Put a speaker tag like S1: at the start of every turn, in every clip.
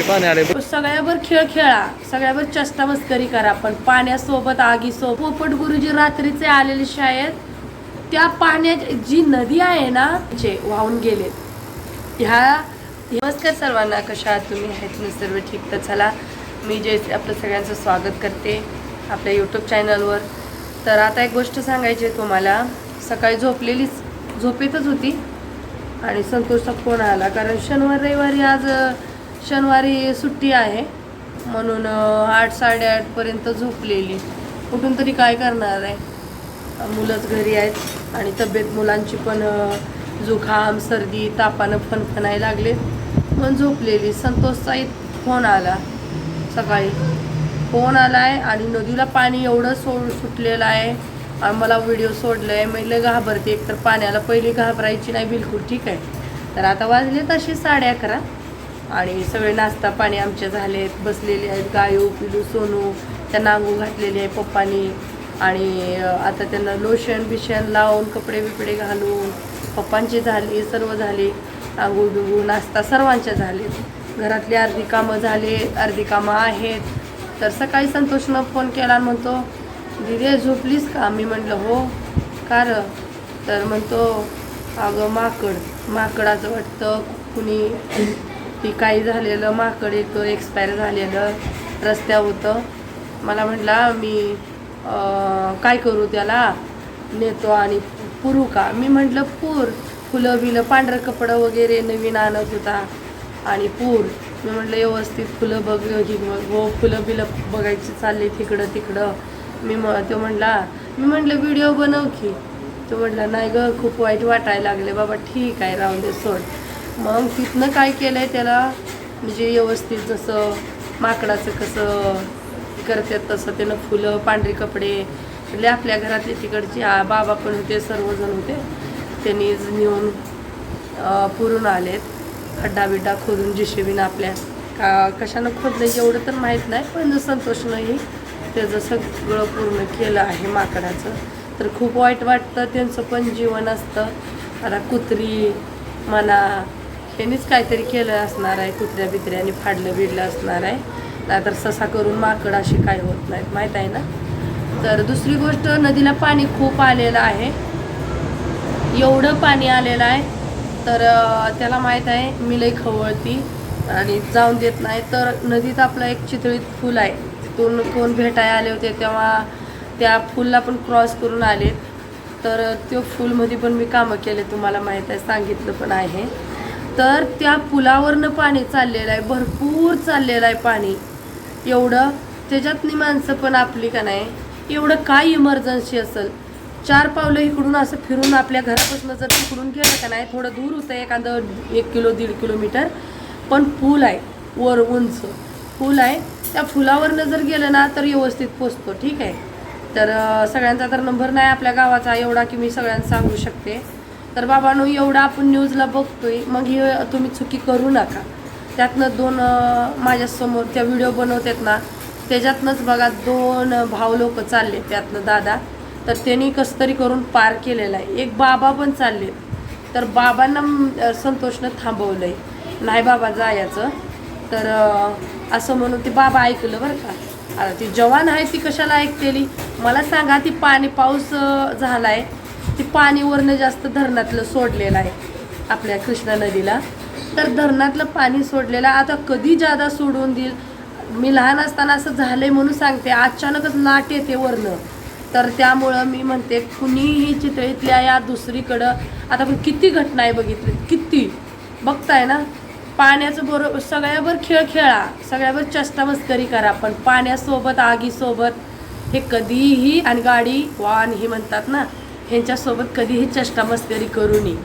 S1: किती पाणी आले.
S2: हो, सगळ्यावर खेळ खेळा. सगळ्यावर चष्टा मस्करी करा पण पाण्यासोबत आगीसोबत. पोपट गुरुजी रात्रीचे आलेले शाळेत त्या पाण्यात जी नदी आहे ना जे वाहून गेलेत ह्या नमस्कार सर्वांना कशा आहात तुम्ही? आहेत ना सर्व ठीक? तर चला मी जे आपलं सगळ्यांचं स्वागत करते आपल्या यूट्यूब चॅनलवर तर आता एक गोष्ट सांगायची आहे तुम्हाला. सकाळी झोपलेलीच झोपेतच होती. आणि संतोषचा फोन आला? कारण शनिवार रविवारी आज शनिवारी सुट्टी आहे. म्हणून आठ साडेआठपर्यंत झोपलेली. कुठून तरी काय करणार आहे. मुलंच घरी आहेत आणि तब्येत मुलांची पण जुखाम सर्दी तापानं फणफणायला लागले पण झोपलेली. संतोषचा फोन आला. सकाळी. फोन आला आहे आणि नदीला पाणी एवढं सोड सुटलेलं आहे. आणि मला व्हिडिओ सोडलं आहे मी लय घाबरते. एकतर पाण्याला पहिली घाबरायची नाही बिलकुल. ठीक आहे. तर आता वाजले तशी साडे अकरा. आणि सगळे नाश्ता पाणी आमचे झालेत. बसलेले आहेत गायू पिलू सोनू. त्यांना अंगू घातलेली आहे पप्पानी. आणि आता त्यांना लोशन बिशन लावून कपडे बिपडे घालून. पप्पांची झाली सर्व झाले. आंघोळ बिघू नाश्ता सर्वांच्या झालेत घरातली अर्धी कामं झाले अर्धी कामं आहेत. तर सकाळी संतोषनं फोन केला आणि म्हणतो दिदे झोपलीस का? मी म्हटलं हो. कार तर म्हणतो अगं माकड. माकडाचं वाटतं कुणी ती काही झालेलं माकड एक एक्सपायर झालेलं रस्त्यावर होतं. मला म्हटला मी काय करू त्याला? नेतो आणि पुरू का? मी म्हटलं पूर फुलं बिलं पांढरं कपडं वगैरे नवीन आणत होता आणि पूर. मी म्हटलं व्यवस्थित फुलं बघ हो फुलं बिलं बघायची चालले तिकडं तिकडं. मी म तो म्हटला मी म्हटलं व्हिडिओ बनव की. तो म्हटला नाही ग खूप वाईट वाटायला लागले बाबा ठीक आहे राहून दे सोड. मग तिथनं काय केलं आहे त्याला? म्हणजे व्यवस्थित जसं माकडाचं कसं करतात तसं त्यानं फुलं पांढरे कपडे म्हणजे आपल्या घरातले तिकडचे बाबा पण होते सर्वजण होते. त्यांनी नेऊन पुरून आलेत. खड्डा बिड्डा खोदून जेशिबीनं आपल्या का कशानं खोदलं एवढं तर माहीत नाही पण संतोषनंही त्याचं सगळं पूर्ण केलं आहे माकडाचं. तर खूप वाईट वाटतं त्यांचं पण जीवन असतं. आता कुत्री म्हणा ह्यानीच काहीतरी केलं असणार आहे कुत्र्या बित्र्याने फाडलं बिडलं असणार आहे. नाहीतर ससा करून माकड अशी काय होत नाहीत माहीत आहे ना? तर दुसरी गोष्ट नदीला पाणी खूप आलेलं आहे. एवढं पाणी आलेलं आहे तर त्याला माहीत आहे मी लई खवळती आणि जाऊन देत नाही. तर नदीत आपलं एक चितळीत फूल आहे. तिथून कोण भेटायला आले होते तेव्हा त्या फुलला पण क्रॉस करून आलेत. तर त्यो फुलमध्ये पण मी कामं केले तुम्हाला माहीत आहे सांगितलं पण आहे. तर त्या पुलावरनं पाणी चाललेलं आहे भरपूर चाललेलं आहे पाणी. एवढं त्याच्यातनी माणसं पण आपली का नाही? एवढं काय इमर्जन्सी असेल? चार पावलं इकडून असं फिरून आपल्या घरापासून जर तिकडून गेलं का नाही थोडं दूर होतं एखादं एक किलो दीड किलोमीटर. पण पूल आहे वर उंच पूल आहे त्या फुलावरनं जर गेलं ना तर व्यवस्थित पोचतो ठीक आहे? तर सगळ्यांचा तर नंबर नाही आपल्या गावाचा एवढा की मी सगळ्यांना सांगू शकते. तर बाबांनो एवढं आपण न्यूजला बघतोय मग हे तुम्ही चुकी करू नका. त्यातनं दोन माझ्यासमोर त्या व्हिडिओ बनवतात ना त्याच्यातनंच बघा दोन भाव लोक चालले त्यातनं दादा. तर त्यांनी कसं तरी करून पार केलेलं आहे. एक बाबा पण चालले तर बाबांना संतोषनं थांबवलं आहे नाही बाबा जायचं. तर असं म्हणून ते बाबा ऐकलं बरं का. आता ती जवान आहे ती कशाला ऐकतेली? मला सांगा ती पाणी पाऊस झाला आहे ती पाणीवरनं जास्त धरणातलं सोडलेलं आहे आपल्या कृष्णा नदीला. तर धरणातलं पाणी सोडलेलं आता कधी जादा सोडून देईल? मी लहान असताना असं झालं आहे म्हणून सांगते. अचानकच लाट येते वरनं. तर त्यामुळं मी म्हणते कुणीही चितळीतल्या या दुसरीकडं आता आपण किती घटना आहे बघितली. किती? बघताय ना? पाण्याचं बरोबर सगळ्यावर खेळ खेळा. सगळ्यावर चष्टामस्करी करा. पण पाण्यासोबत आगीसोबत हे कधीही आणि गाडी वाहन हे म्हणतात ना ह्यांच्यासोबत कधीही चष्टामस्करी करू नये.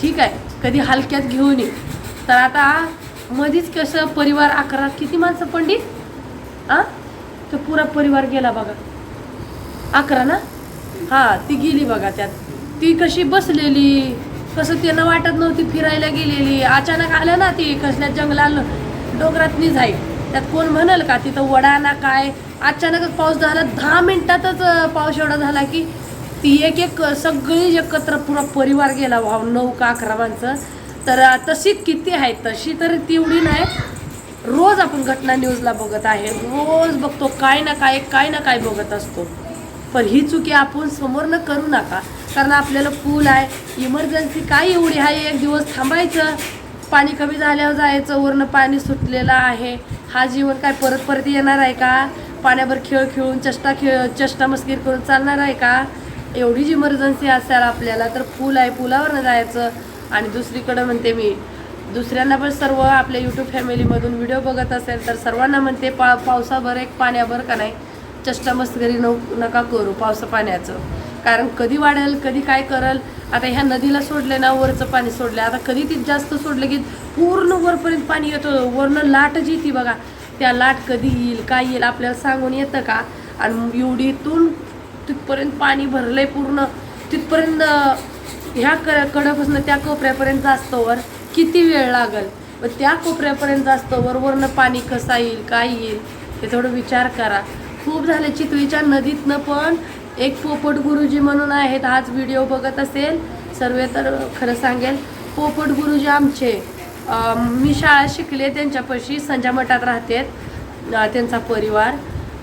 S2: ठीक आहे? कधी हलक्यात घेऊ नये. तर आता मधीच कसं परिवार अकरा किती माणसं पंडित आ? तो पुरा परिवार गेला बघा. अकरा ना? हां ती गेली बघा त्यात. ती कशी बसलेली? कसं त्यांना वाटत नव्हती फिरायला गेलेली. अचानक आलं ना ती कसल्या जंगलाल डोंगरात निघाई त्यात कोण म्हणाल का? तिथं वडा ना काय? अचानकच पाऊस झाला. दहा मिनटातच पाऊस एवढा झाला की ती एक एक सगळी एकत्र पुरा परिवार गेला वाहून नऊ का अकरावांचं तर तशी किती आहे तशी तर तेवढी नाही. रोज आपण घटना न्यूजला बघत आहे. रोज बघतो काय ना काय काय ना काय बघत असतो. पण ही चुकी आपण समोर न करू नका. कारण आपल्याला पूल आहे इमर्जन्सी काय एवढी आहे एक दिवस थांबायचं. पाणी कमी झाल्यावर जायचं वरनं पाणी सुटलेलं आहे. हा जीवन काय परत परत येणार आहे का? पाण्यावर खेळ खेळून चष्टा खेळ चष्टामस्किर करून चालणार आहे का? एवढीच इमर्जन्सी असेल आपल्याला तर पूल आहे पुलावरनं जायचं. आणि दुसरीकडं म्हणते मी दुसऱ्यांना पण सर्व आपल्या यूट्यूब फॅमिलीमधून व्हिडिओ बघत असेल तर सर्वांना म्हणते पा पावसाभर एक पाण्याभर का नाही? चष्टामस्त घरी न नका करू पावसा पाण्याचं. कारण कधी वाढेल कधी काय करल आता ह्या नदीला सोडले ना वरचं पाणी सोडलं. आता कधी ती जास्त सोडलं की पूर्ण वरपर्यंत पाणी येतं. वरनं लाट जी ती बघा त्या लाट कधी येईल काय येईल आपल्याला सांगून येतं का? आणि एवढीतून तिथपर्यंत पाणी भरलं आहे पूर्ण. तिथपर्यंत ह्या क कडापासून त्या कोपऱ्यापर्यंत जास्तवर किती वेळ लागल? मग त्या कोपऱ्यापर्यंत जास्तवर वरनं पाणी कसं येईल काय येईल हे थोडं विचार करा. खूप झाले चितळीच्या नदीतनं पण एक पोपट गुरुजी म्हणून आहेत. हाच व्हिडिओ बघत असेल सर्व तर खरं सांगेल. पोपट गुरुजी आमचे. मी शाळा शिकले त्यांच्यापाशी संजा मठात राहते त्यांचा परिवार.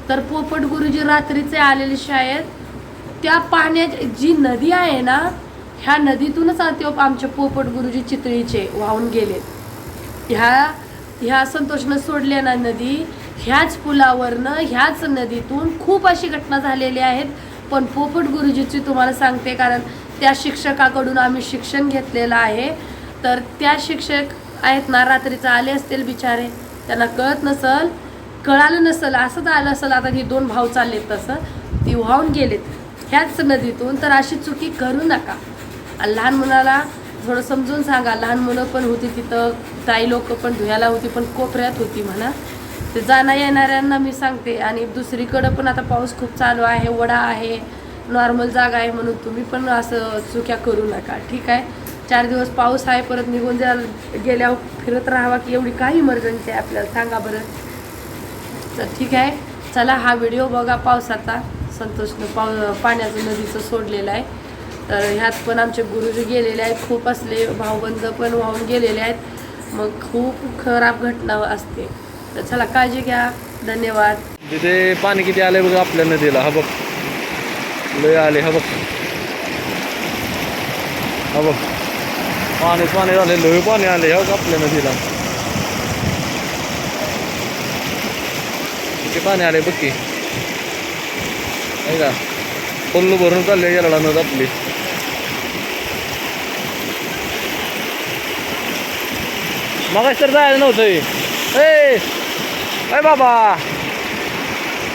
S2: तर पोपट गुरुजी रात्रीचे आलेले शाळेत त्या पाण्याची जी नदी आहे ना ह्या नदीतूनच आते आमचे पोपट गुरुजी चितळीचे वाहून गेलेत. ह्या ह्या संतोषनं सोडल्या ना नदी ह्याच पुलावरनं ह्याच नदीतून खूप अशी घटना झालेली आहेत. पण पोपट गुरुजीची तुम्हाला सांगते कारण त्या शिक्षकाकडून आम्ही शिक्षण घेतलेलं आहे. तर त्या शिक्षक आहेत ना रात्रीचं आले असतील बिचारे त्यांना कळत नसल कळालं नसल असंच आलं असेल आता हे दोन भाऊ चालले तसं ती वाहून गेलेत. ह्याच नदीतून तर अशी चुकी करू नका. आणि लहान मुलाला थोडं समजून सांगा लहान मुलं पण होती तिथं ताई लोक पण धुयाला होती पण कोपऱ्यात होती म्हणा. ते जाण्या येणाऱ्यांना मी सांगते. आणि दुसरीकडं पण आता पाऊस खूप चालू आहे वडा आहे नॉर्मल जागा आहे म्हणून तुम्ही पण असं चुक्या करू नका ठीक आहे? चार दिवस पाऊस आहे परत निघून जा गेल्यावर फिरत राहावा की एवढी काय इमर्जन्सी आहे आपल्याला सांगा बरं. तर ठीक आहे. चला हा व्हिडिओ बघा पावसाचा. संतोषनं पाव पाण्याचं नदीचं सोडलेलं आहे. तर ह्यात पण आमचे गुरुजी गेलेले आहेत. खूप असले भाऊबंद पण वाहून गेलेले आहेत. मग खूप खराब घटना असते. तर चला काळजी घ्या. धन्यवाद.
S1: तिथे पाणी किती आले बघा आपल्या नदीला. हा बघ. लय आले हा बघ. हा बघ. पाणी पाणी आले लय पाणी आले हा बघ आपल्या नदीला. किती पाणी आले बघ की. नाही का? पल्लू भरून चालले गेला नद आपली. मग तर जायला नव्हतं हे. ए! अय बाबा!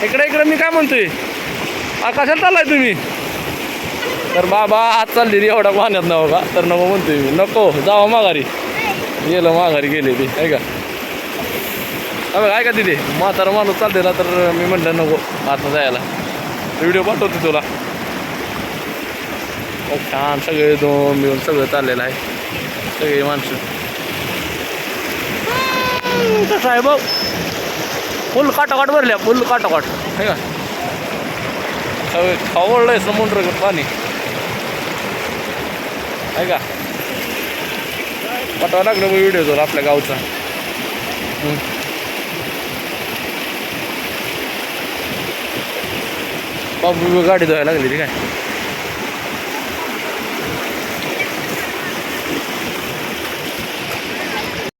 S1: इकडे इकडे मी काय म्हणतोय? आकाशात कशाला चाललाय तुम्ही. तर बाबा आज चालली रे एवढा पाण्यात नव्हता तर नको म्हणतोय मी. नको जावा माघारी. गेलं माघारी गेले ते आहे का? बघ ऐका तिथे म्हातारा माणूस चालते ना तर मी म्हणलं नको आता जायला. व्हिडिओ पाठवते तुला. छान सगळे दोन मिळून सगळं चाललेलं आहे. सगळे माणसं. कसं आहे बघ. फुल काटाकाट भरल्या फुल काटाकाट. आहे का? सगळे खवळलंय समुद्र पाणी. आहे का? पाठवा लागलं व्हिडिओ तुला आपल्या गावचा. बाबू गाडी धुवायला लागली ती काय?